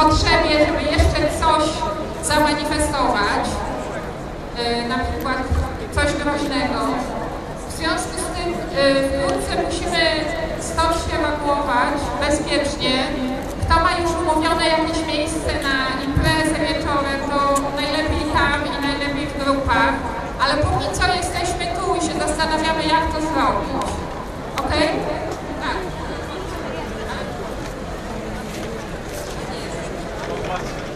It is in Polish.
potrzebie, żeby jeszcze coś zamanifestować, y, na przykład coś groźnego. W związku z tym y, wkrótce musimy stąd się ewakuować bezpiecznie. Kto ma już umówione jakieś miejsce na imprezę wieczorem, to najlepiej tam i najlepiej w grupach. Ale póki co jesteśmy tu i się zastanawiamy, jak to zrobić. much.